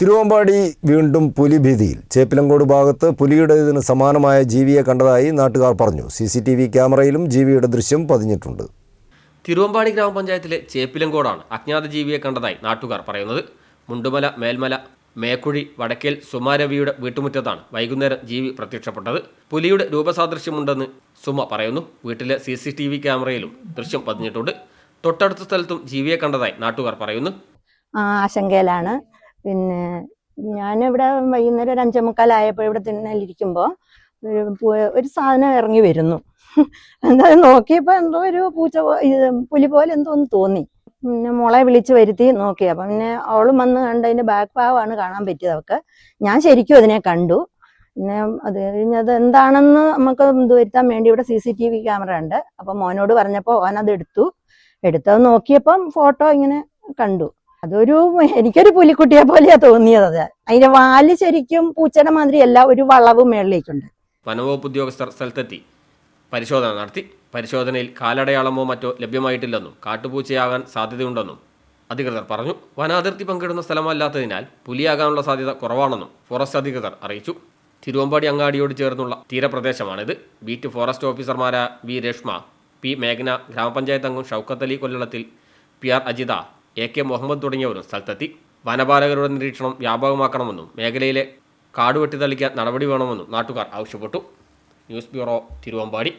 തിരുവമ്പാടി വീണ്ടും പുലിഭീതിയിൽ. ചേപ്പിലങ്കോട് ഭാഗത്ത് പുലിയുടേതിന് സമാനമായ ജീവിയെ കണ്ടതായി നാട്ടുകാർ പറഞ്ഞു. സി സി ടി വി ക്യാമറയിലും ജീവിയുടെ ദൃശ്യം പതിഞ്ഞിട്ടുണ്ട്. തിരുവമ്പാടി ഗ്രാമപഞ്ചായത്തിലെ ചേപ്പിലങ്കോടാണ് അജ്ഞാത ജീവിയെ കണ്ടതായി നാട്ടുകാർ പറയുന്നത്. മുണ്ടുമല മേൽമല മേക്കുഴി വടക്കേൽ സുമാരവിയുടെ വീട്ടുമുറ്റത്താണ് വൈകുന്നേരം ജീവി പ്രത്യക്ഷപ്പെട്ടത്. പുലിയുടെ രൂപസാദൃശ്യമുണ്ടെന്ന് സുമ പറയുന്നു. വീട്ടിലെ സി സി ടി വി ക്യാമറയിലും ദൃശ്യം പതിഞ്ഞിട്ടുണ്ട്. തൊട്ടടുത്ത സ്ഥലത്തും ജീവിയെ കണ്ടതായി നാട്ടുകാർ പറയുന്നു. ആശങ്കയിലാണ്. പിന്നെ ഞാനിവിടെ വൈകുന്നേരം ഒരു അഞ്ചേ മുക്കാലായപ്പോൾ ഇവിടെ തിണ്ണലിരിക്കുമ്പോൾ ഒരു സാധനം ഇറങ്ങി വരുന്നു. എന്താ നോക്കിയപ്പോൾ എന്തോ ഒരു പൂച്ച പുലി പോലെ എന്തോ ഒന്ന് തോന്നി. പിന്നെ മോളെ വിളിച്ച് വരുത്തി നോക്കി. അപ്പം പിന്നെ അവളും വന്ന് കണ്ട് അതിന്റെ ബാക്ക് ഭാഗമാണ് കാണാൻ പറ്റിയത് അവൾക്ക്. ഞാൻ ശരിക്കും അതിനെ കണ്ടു. പിന്നെ അത് കഴിഞ്ഞത് എന്താണെന്ന് നമുക്ക് ഇത് വരുത്താൻ വേണ്ടി ഇവിടെ C C T V camera ഉണ്ട്. അപ്പം മോനോട് പറഞ്ഞപ്പോൾ ഓൻ അത് എടുത്തു എടുത്തത് നോക്കിയപ്പം ഫോട്ടോ ഇങ്ങനെ കണ്ടു. അതൊരു എനിക്കൊരു പുലിക്കുട്ടിയെ പോലെയാ തോന്നിയത്. അത് അതിന്റെ വാൽ ശരിക്കും പൂച്ചയുടെ മാതിരിയല്ല ഒരു വളവ് മേളിലേക്കുണ്ട്. വനവകുപ്പ് ഉദ്യോഗസ്ഥർ സ്ഥലത്തെത്തി. പരിശോധന നടത്തി. പരിശോധനയിൽ കാലടയാളമോ മറ്റോ ലഭ്യമായിട്ടില്ലെന്നും കാട്ടുപൂച്ചയാകാൻ സാധ്യതയുണ്ടെന്നും അധികൃതർ പറഞ്ഞു. വനാതിർത്തി പങ്കിടുന്ന സ്ഥലമല്ലാത്തതിനാൽ പുലിയാകാനുള്ള സാധ്യത കുറവാണെന്നും ഫോറസ്റ്റ് അധികൃതർ അറിയിച്ചു. തിരുവമ്പാടി അങ്ങാടിയോട് ചേർന്നുള്ള തീരപ്രദേശമാണിത്. ബീറ്റ് ഫോറസ്റ്റ് ഓഫീസർമാരായ വി രേഷ്മ പി മേഘന ഗ്രാമപഞ്ചായത്ത് അംഗം Shoukath Ali കൊല്ലളത്തിൽ P R Ajitha A K Muhammad തുടങ്ങിയവരും സ്ഥലത്തെത്തി. വനപാലകരുടെ നിരീക്ഷണം വ്യാപകമാക്കണമെന്നും മേഖലയിലെ കാട് വെട്ടിത്തളിക്കാൻ നടപടി വേണമെന്നും നാട്ടുകാർ ആവശ്യപ്പെട്ടു. News bureau Thiruvambady.